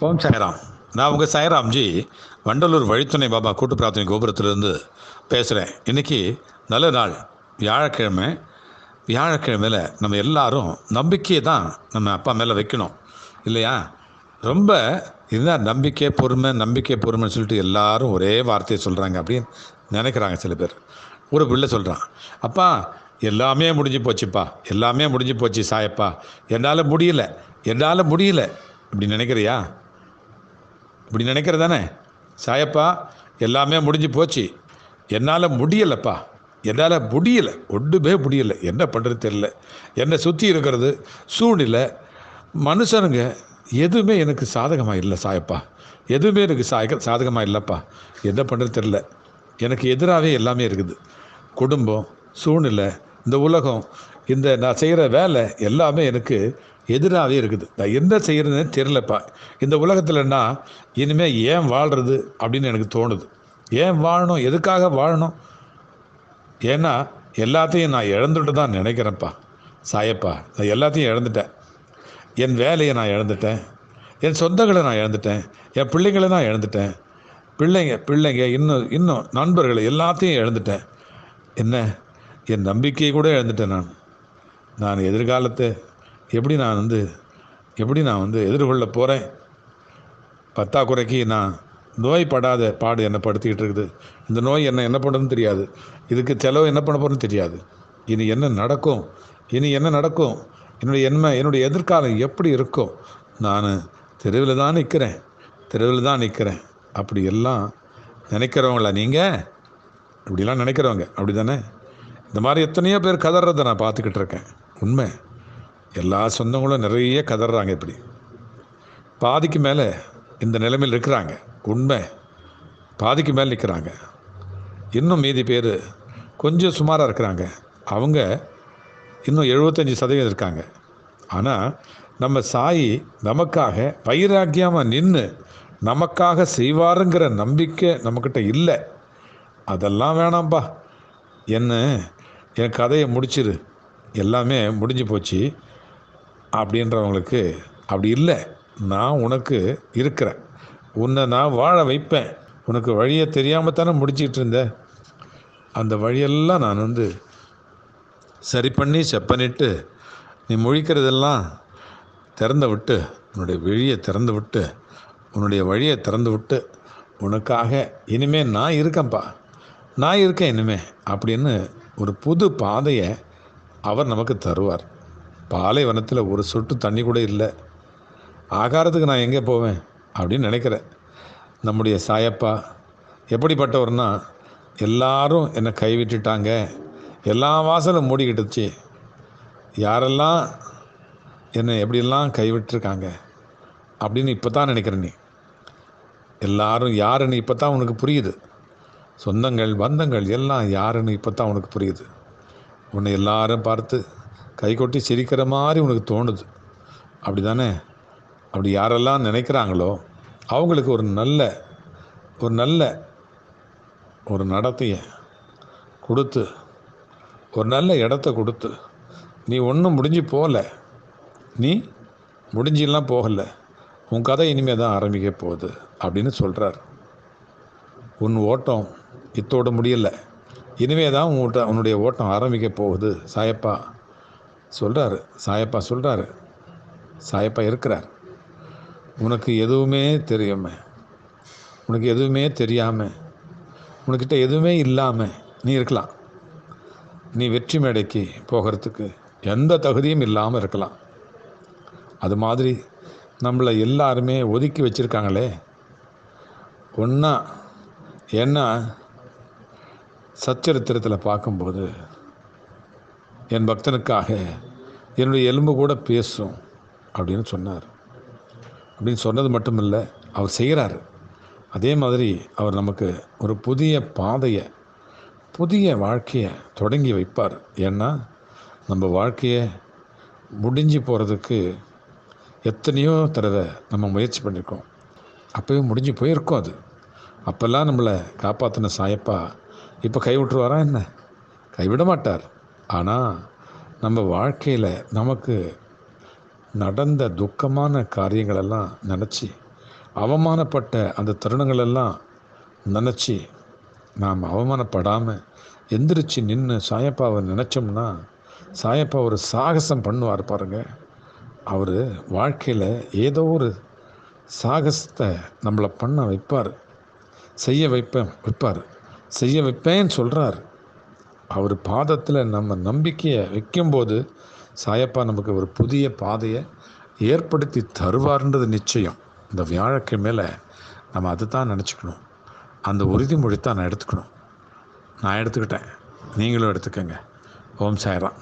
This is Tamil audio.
ஓம் சாய்ராம். நான் உங்கள் சாய்ராம்ஜி வண்டலூர் வழித்துணை பாபா கூட்டு பிரார்த்தனை கோபுரத்திலிருந்து பேசுகிறேன் இன்றைக்கி நல்ல நாள். வியாழக்கிழமை வியாழக்கிழமையில் நம்ம எல்லாரும் நம்பிக்கையை தான் நம்ம அப்பா மேலே வைக்கணும். இல்லையா? ரொம்ப இதுதான் நம்பிக்கை பொறுமை நம்பிக்கை பொறுமைன்னு சொல்லிட்டு எல்லாரும் ஒரே வார்த்தையை சொல்கிறாங்க அப்படின்னு நினைக்கிறாங்க சில பேர். ஒரு பிள்ளை சொல்கிறான் அப்பா எல்லாமே முடிஞ்சு போச்சுப்பா. எல்லாமே முடிஞ்சு போச்சு சாயப்பா. என்னால் முடியல. என்னால் முடியல. இப்படி நினைக்கிறியா? இப்படி நினைக்கிறது தானே? சாயப்பா எல்லாமே முடிஞ்சு போச்சு. என்னால் முடியலப்பா. என்னால் முடியலை. ஒன்றுமே முடியலை. என்ன பண்ணுறது தெரில என்னை சுற்றி இருக்கிறது சூழ்நிலை. மனுஷனுங்க எதுவுமே எனக்கு சாதகமாக இல்லை சாயப்பா. எதுவுமே எனக்கு சாய சாதகமாக இல்லைப்பா. என்ன பண்ணுறது தெரில எனக்கு எதிராகவே எல்லாமே இருக்குது. குடும்பம் சூழ்நிலை இந்த உலகம் இந்த நான் செய்கிற வேலை எல்லாமே எனக்கு எதிராகவே இருக்குது. நான் என்ன செய்கிறதுன்னு தெரிலப்பா இந்த உலகத்தில்னா இனிமேல் ஏன் வாழ்கிறது அப்படின்னு எனக்கு தோணுது. ஏன் வாழணும்? எதுக்காக வாழணும்? ஏன்னா எல்லாத்தையும் நான் இழந்துட்டு தான் நினைக்கிறேன்ப்பா. சாயப்பா நான் எல்லாத்தையும் இழந்துட்டேன். என் வேலையை நான் இழந்துட்டேன். என் சொந்தங்களை நான் இழந்துட்டேன். என் பிள்ளைங்களை நான் இழந்துட்டேன். பிள்ளைங்க பிள்ளைங்க இன்னும் இன்னும் நண்பர்களை எல்லாத்தையும் இழந்துட்டேன். என்ன? என் நம்பிக்கையை கூட இழந்துட்டேன் நான். நான் எதிர்காலத்தை எப்படி நான் வந்து எப்படி நான் வந்து எதிர்கொள்ள போகிறேன் பத்தாக்குறைக்கு நான் நோய்படாத பாடு என்னை படுத்திக்கிட்டு இருக்குது. இந்த நோய் என்ன என்ன பண்ணுறதுன்னு தெரியாது. இதுக்கு செலவு என்ன பண்ண போகிறதுன்னு தெரியாது. இனி என்ன நடக்கும்? இனி என்ன நடக்கும்? என்னுடைய என்மை என்னுடைய எதிர்காலம் எப்படி இருக்கும்? நான் தெருவில் தான் நிற்கிறேன் தெருவில் தான் நிற்கிறேன் அப்படி எல்லாம் நினைக்கிறவங்களா நீங்கள் இப்படிலாம் நினைக்கிறவங்க. அப்படி தானே இந்த மாதிரி எத்தனையோ பேர் கதறதை நான் பார்த்துக்கிட்டு இருக்கேன். உண்மை. எல்லா சொந்தங்களும் நிறைய கதறாங்க இப்படி. பாதிக்கு மேலே இந்த நிலைமையில் இருக்கிறாங்க. உண்மை. பாதிக்கு மேலே நிற்கிறாங்க இன்னும் மீதி பேர் கொஞ்சம் சுமாராக இருக்கிறாங்க. அவங்க இன்னும் எழுபத்தஞ்சி சதவீதம் இருக்காங்க. ஆனால் நம்ம சாயி நமக்காக வைராக்கியமாக நின்று நமக்காக செய்வாருங்கிற நம்பிக்கை நம்மக்கிட்ட இல்லை. அதெல்லாம் வேணாம்ப்பா என்ன? என் கதையை முடிச்சிரு. எல்லாமே முடிஞ்சு போச்சு. அப்படின்றவங்களுக்கு அப்படி இல்லை. நான் உனக்கு இருக்கிறேன் உன்னை நான் வாழ வைப்பேன். உனக்கு வழியை தெரியாமல் தானே முடிச்சிக்கிட்டு இருந்தேன் அந்த வழியெல்லாம் நான் வந்து சரி பண்ணி செப்பனிட்டு நீ முழிக்கிறதெல்லாம் திறந்து விட்டு உன்னுடைய வழியை திறந்து விட்டு உன்னுடைய வழியை திறந்து விட்டு உனக்காக இனிமே நான் இருக்கேன்ப்பா. நான் இருக்கேன் இனிமே அப்படின்னு ஒரு புது பாதையை அவர் நமக்கு தருவார். பாலைவனத்தில் ஒரு சொட்டு தண்ணி கூட இல்லை. ஆகாரத்துக்கு நான் எங்கே போவேன்? அப்படின்னு நினைக்கிறேன். நம்முடைய சாயப்பா எப்படிப்பட்டவர்னா எல்லாரும் என்னை கைவிட்டுட்டாங்க. எல்லா வாசலும் மூடிக்கிட்டுச்சு. யாரெல்லாம் என்னை எப்படியெல்லாம் கைவிட்டிருக்காங்க? அப்படின்னு இப்போ தான் நினைக்கிறேன் நீ. எல்லாரும் யாருன்னு இப்போ தான் உனக்கு புரியுது. சொந்தங்கள் பந்தங்கள் எல்லாம் யாருன்னு இப்போ தான் உனக்கு புரியுது. உன்னை எல்லாரும் பார்த்து கை கொட்டி சிரிக்கிற மாதிரி உனக்கு தோணுது. அப்படி தானே அப்படி யாரெல்லாம் நினைக்கிறாங்களோ அவங்களுக்கு ஒரு நல்ல ஒரு நல்ல ஒரு நடத்தையை கொடுத்து ஒரு நல்ல இடத்த கொடுத்து நீ ஒன்றும் முடிஞ்சு போகல. நீ முடிஞ்செல்லாம் போகலை. உன் கதை இனிமேல் தான் ஆரம்பிக்க போகுது அப்படின்னு சொல்கிறார் உன் ஓட்டம் இத்தோட முடியலை. இனிமே தான் உன் உன்னுடைய ஓட்டம் ஆரம்பிக்க போகுது சாயப்பா. சொல்கிறாரு சாயப்பா சொல்கிறாரு சாயப்பா இருக்கிறார். உனக்கு எதுவுமே தெரியாம உனக்கு எதுவுமே தெரியாமல் உனக்கிட்ட எதுவுமே இல்லாமல் நீ இருக்கலாம். நீ வெற்றி மேடைக்கு போகிறதுக்கு எந்த தகுதியும் இல்லாமல் இருக்கலாம். அது மாதிரி நம்மளை எல்லாருமே ஒதுக்கி வச்சுருக்காங்களே. ஒன்றா ஏன்னா சச்சரித்திரத்தில் பார்க்கும்போது என் பக்தனுக்காக என்னுடைய எலும்பு கூட பேசும் அப்படின்னு சொன்னார். அப்படின்னு சொன்னது மட்டும் இல்லை அவர் செய்கிறாரு. அதே மாதிரி அவர் நமக்கு ஒரு புதிய பாதையை புதிய வாழ்க்கையை தொடங்கி வைப்பார். ஏன்னா நம்ம வாழ்க்கையை முடிஞ்சு போகிறதுக்கு எத்தனையோ தடவை நம்ம முயற்சி பண்ணியிருக்கோம். அப்போயும் முடிஞ்சு போயிருக்கோம் அது. அப்போல்லாம் நம்மளை காப்பாற்றின சாயப்பா இப்போ கைவிட்டுருவாரா என்ன? கைவிட மாட்டார். ஆனால் நம்ம வாழ்க்கையில் நமக்கு நடந்த துக்கமான காரியங்களெல்லாம் நினச்சி அவமானப்பட்ட அந்த தருணங்களெல்லாம் நினச்சி நாம் அவமானப்படாமல் எந்திரிச்சு நின்று சாயப்பாவை நினச்சோம்னா சாயப்பா ஒரு சாகசம் பண்ணுவார் பாருங்க. அவர் வாழ்க்கையில் ஏதோ ஒரு சாகசத்தை நம்மளை பண்ண வைப்பார். செய்ய வைப்பேன் வைப்பார். செய்ய வைப்பேன்னு சொல்கிறார் அவர் பாதத்தில் நம்ம நம்பிக்கையை வைக்கும்போது சாயப்பா நமக்கு ஒரு புதிய பாதையை ஏற்படுத்தி தருவார்ன்றது நிச்சயம். இந்த வியாழக்கிழமையில் நம்ம அதை தான் நினச்சிக்கணும். அந்த உறுதிமொழி தான் நான் எடுத்துக்கணும். நான் எடுத்துக்கிட்டேன். நீங்களும் எடுத்துக்கங்க. ஓம் சாய்ராம்.